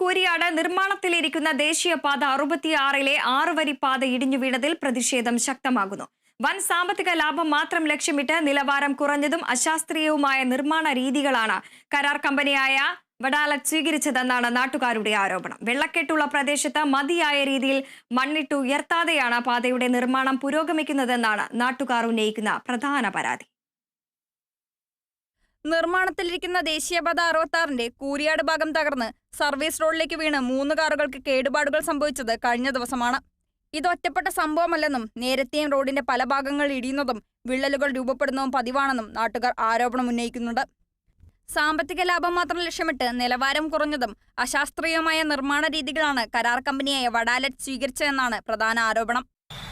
കൂരിയാട് നിർമ്മാണത്തിലിരിക്കുന്ന ദേശീയപാത അറുപത്തിയാറിലെ ആറുവരി പാത ഇടിഞ്ഞു വീണതിൽ പ്രതിഷേധം ശക്തമാകുന്നു. വൻ സാമ്പത്തിക ലാഭം മാത്രം ലക്ഷ്യമിട്ട് നിലവാരം കുറഞ്ഞതും അശാസ്ത്രീയവുമായ നിർമ്മാണ രീതികളാണ് കരാർ കമ്പനിയായ വഡാലറ്റ് സ്വീകരിച്ചതെന്നാണ് നാട്ടുകാരുടെ ആരോപണം. വെള്ളക്കെട്ടുള്ള പ്രദേശത്ത് മതിയായ രീതിയിൽ മണ്ണിട്ട് ഉയർത്താതെയാണ് പാതയുടെ നിർമ്മാണം പുരോഗമിക്കുന്നതെന്നാണ് നാട്ടുകാർ ഉന്നയിക്കുന്ന പ്രധാന പരാതി. നിർമ്മാണത്തിലിരിക്കുന്ന ദേശീയപാത അറുപത്താറിന്റെ കൂരിയാട് ഭാഗം തകർന്ന് സർവീസ് റോഡിലേക്ക് വീണ് മൂന്ന് കാറുകൾക്ക് കേടുപാടുകൾ സംഭവിച്ചത് കഴിഞ്ഞ ദിവസമാണ്. ഇത് ഒറ്റപ്പെട്ട സംഭവമല്ലെന്നും നേരത്തെയും റോഡിന്റെ പല ഭാഗങ്ങൾ ഇടിയുന്നതും വിള്ളലുകൾ രൂപപ്പെടുന്നതും പതിവാണെന്നും നാട്ടുകാർ ആരോപണം ഉന്നയിക്കുന്നുണ്ട്. സാമ്പത്തിക ലാഭം മാത്രം ലക്ഷ്യമിട്ട് നിലവാരം കുറഞ്ഞതും അശാസ്ത്രീയമായ നിർമ്മാണ രീതികളാണ് കരാർ കമ്പനിയായ വടാലറ്റ് സ്വീകരിച്ചതെന്നാണ് പ്രധാന ആരോപണം.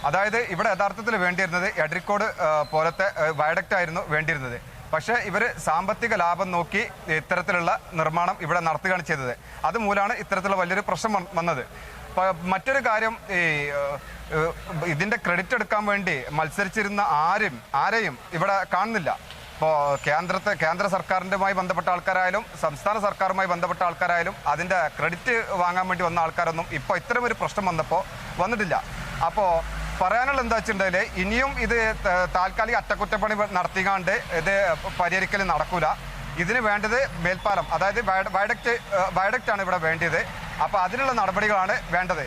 അതായത് ഇവിടെ യഥാർത്ഥത്തിൽ വേണ്ടിയിരുന്നത് എഡ്രിക്കോട് പോലത്തെ വയഡക്റ്റ് ആയിരുന്നു വേണ്ടിയിരുന്നത്. പക്ഷേ ഇവർ സാമ്പത്തിക ലാഭം നോക്കി ഇത്തരത്തിലുള്ള നിർമ്മാണം ഇവിടെ നടത്തുകയാണ് ചെയ്തത്. അതുമൂലമാണ് ഇത്തരത്തിലുള്ള വലിയൊരു പ്രശ്നം വന്നത്. മറ്റൊരു കാര്യം ഈ ഇതിന്റെ ക്രെഡിറ്റ് എടുക്കാൻ വേണ്ടി മത്സരിച്ചിരുന്ന ആരും ആരെയും ഇവിടെ കാണുന്നില്ല. ഇപ്പോൾ കേന്ദ്രത്തെ കേന്ദ്ര സർക്കാരിന്റെമായി ബന്ധപ്പെട്ട ആൾക്കാരായാലും സംസ്ഥാന സർക്കാരുമായി ബന്ധപ്പെട്ട ആൾക്കാരായാലും അതിന്റെ ക്രെഡിറ്റ് വാങ്ങാൻ വേണ്ടി വന്ന ആൾക്കാരൊന്നും ഇപ്പോൾ ഇത്തരമൊരു പ്രശ്നം വന്നപ്പോൾ വന്നിട്ടില്ല. അപ്പോൾ പറയാനുള്ള എന്താ വെച്ചിട്ടുണ്ടെങ്കിൽ ഇനിയും ഇത് താൽക്കാലിക അറ്റകുറ്റപ്പണി നടത്തിക്കാണ്ട് ഇത് പരിഹരിക്കൽ നടക്കൂല. ഇതിന് വേണ്ടത് മേൽപ്പാലം അതായത് വയഡക്റ്റ് വയഡക്റ്റ് ആണ് ഇവിടെ വേണ്ടത് അപ്പോൾ അതിനുള്ള നടപടികളാണ് വേണ്ടത്.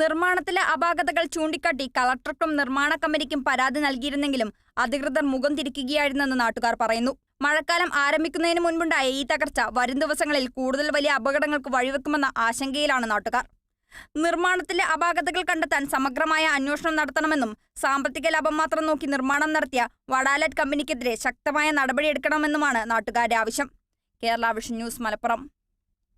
നിർമ്മാണത്തിലെ അപാകതകൾ ചൂണ്ടിക്കാട്ടി കളക്ടർക്കും നിർമ്മാണ കമ്പനിക്കും പരാതി നൽകിയിരുന്നെങ്കിലും അധികൃതർ മുഖം തിരിക്കുകയായിരുന്നെന്ന് നാട്ടുകാർ പറയുന്നു. മഴക്കാലം ആരംഭിക്കുന്നതിന് മുൻപുണ്ടായ ഈ തകർച്ച വരും ദിവസങ്ങളിൽ കൂടുതൽ വലിയ അപകടങ്ങൾക്ക് വഴിവെക്കുമെന്ന ആശങ്കയിലാണ് നാട്ടുകാർ. നിർമ്മാണത്തിലെ അപാകതകൾ കണ്ടെത്താൻ സമഗ്രമായ അന്വേഷണം നടത്തണമെന്നും സാമ്പത്തിക ലാഭം മാത്രം നോക്കി നിർമ്മാണം നടത്തിയ വടാലറ്റ് കമ്പനിക്കെതിരെ ശക്തമായ നടപടിയെടുക്കണമെന്നുമാണ് നാട്ടുകാരുടെ ആവശ്യം. Kerala vision news Malappuram.